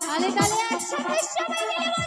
তালে তালে একসাথে সবাই মিলে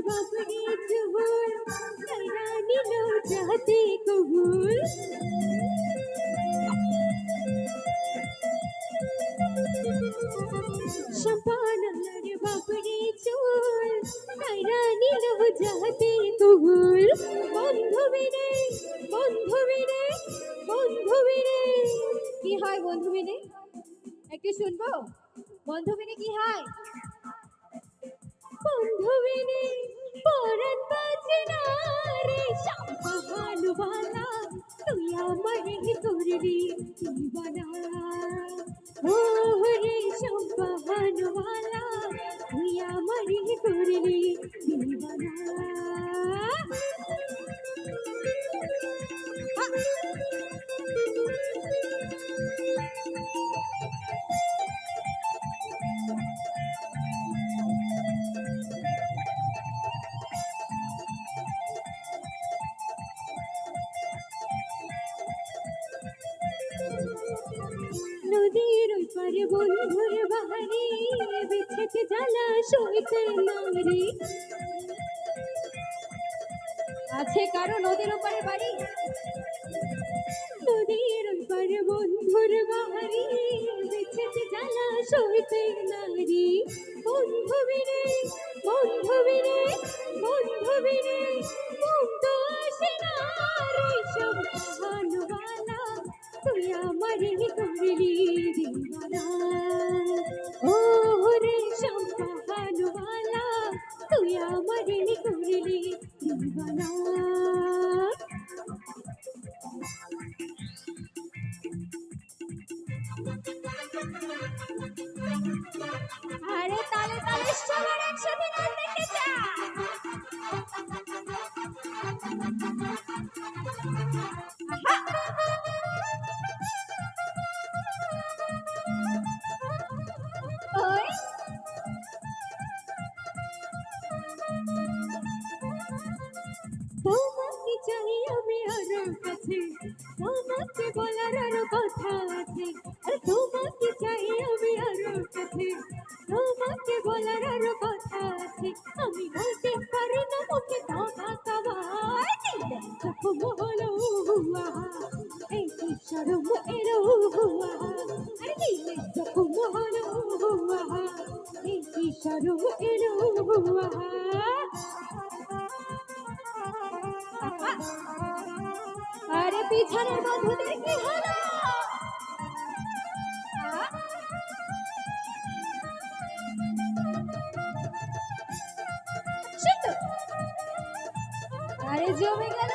বাবরি জহুর রানী লো চাহতে কবুল সম্পানার বাবরি চুল রানী লো চাহতে কবুল বন্ধুবিনে বন্ধুবিনে বন্ধুবিনে কি হয় বন্ধুবিনে একটু শুনব বন্ধুবিনে কি হয় বন্ধুবিনে পরাণ বাজে না রে সম্পাহানুবালা তুই আমারে করলি দিবানা ও রে সম্পাহানুবালা নদীর বন্ধুর বাহারি বিছেছে জ্বালা সইতে নারে আছে কারও নদীর ওপারে বাড়ি? নদীর ওই বন্ধুর বাহারি বিছেছে জ্বালা সইতে নারে বন্ধুবিনে বন্ধুবিনে ঘুম তো আসে না রে সব ভানুবালা তুই আমারে করলি দিবানা ও রে সম্পাহানুবালা তুই আমারে করলি আরে তালে তালে সবার একসাথে দেখতে চাই আমি আরও কাছে। তোমাকে বলার আরও কথা আছে। তোমাকে চাই আমি আরও কাছে। তোমাকে বলার আরও কথা আছে। আমি বলতে পারি না মুখে তোমায় দিলে। জখম হলো এই শরম এলো হুয়া। হলো হুয়া। এই কি এলো পিছনের বন্ধুদের কি হলো আরে জমে গেল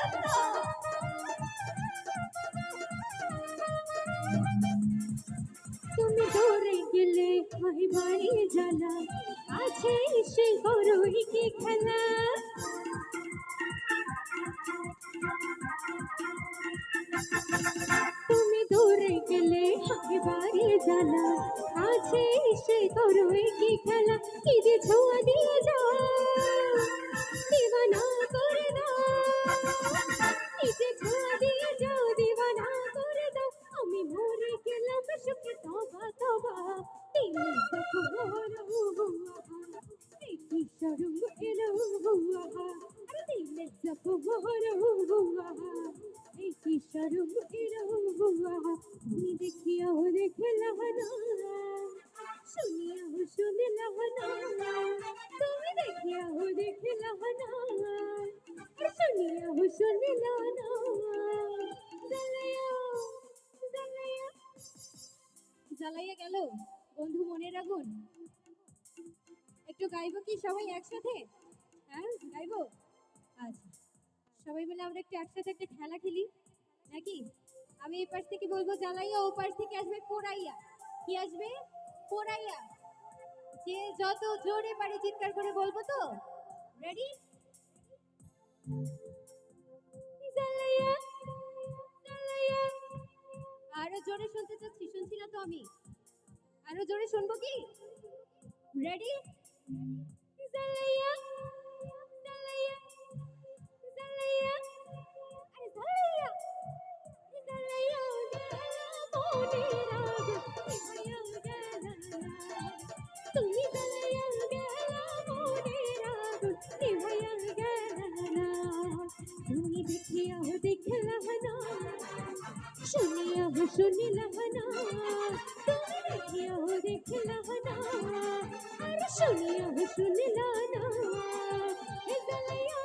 তুমি দৌড়ে গেলে হয় বাড়ি জ্বালা। আছে সে বড়ই কি খেলা? এবারে জ্বালা, আছে সে করো কি খেলা কি যে ছোঁয়া দিয়ে যাও দিবানা করে দাও। কি যে ছোঁয়া দিয়ে যাও, দিবানা করে দাও। আমি মরে গেলাম সুখে, তবা তবা। সরম এলো এলো। শুনে লাহানা তুমি দেখিয়া ও দেখে লাহানা শুনিয়া ও শুনে লাহানা জ্বালাইয়া গেল। বন্ধু মনে রাখুন একটু গাইবো কি সবাই একসাথে? হ্যাঁ গাইবো? আচ্ছা। সবাই মিলে আমরা একটু একসাথে একটা খেলা খেলি। নাকি? আমি এই পাশ থেকে বলব জ্বালাইয়া ও পাশ থেকে আসবে পোড়াইয়া। কি আসবে? পোড়াইয়া। যে যত জোরে পারে চিৎকার করে বলব তো। রেডি আরও জোরে শুনতে চাচ্ছি, শুনছি না তো আমি। আরও জোরে শুনব কি? রেডি জ্বালাইয়া জ্বালাইয়া শুনিয়া হো শুনি লহনা তুমি দেখিয়া হো দেখি লহনা আর শুনিয়া শুনিলা না। এ জ্বালাইয়া